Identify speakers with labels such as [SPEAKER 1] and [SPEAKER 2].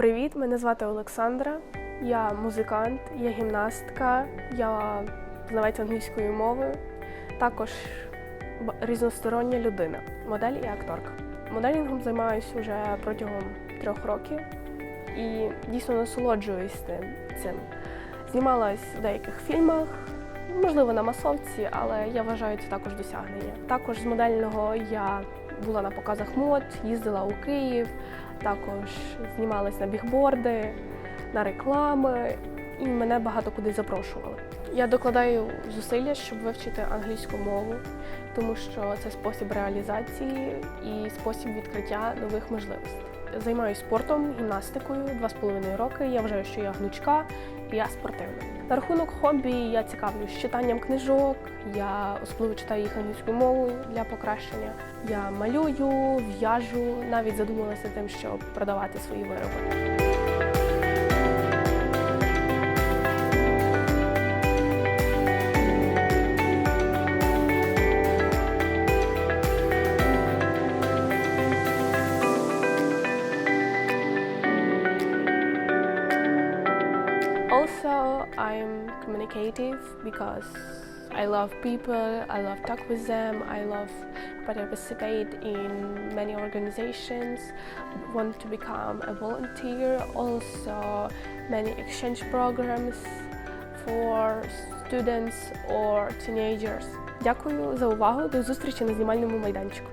[SPEAKER 1] Привіт, мене звати Олександра. Я музикант, я гімнастка, я знавець англійської мови, також різностороння людина, модель і акторка. Моделінгом займаюся вже протягом трьох років і дійсно насолоджуюсь цим. Знімалась в деяких фільмах, можливо, на масовці, але я вважаю це також досягнення. Також з модельного я була на показах мод, їздила у Київ, також знімалась на бігборди, на реклами, і мене багато куди запрошували. Я докладаю зусилля, щоб вивчити англійську мову, тому що це спосіб реалізації і спосіб відкриття нових можливостей. Займаюся спортом, гімнастикою два з половиною роки. Я вважаю, що я гнучка і я спортивна. На рахунок хобі я цікавлюсь читанням книжок, я особливо читаю їх англійською мовою для покращення. Я малюю, в'яжу, навіть задумалася тим, щоб продавати свої вироби. Also, I'm communicative because I love people, I love talk with them, I love participate in many organizations, want to become a volunteer, also many exchange programs for students or teenagers. Дякую за увагу. До зустрічі на знімальному майданчику.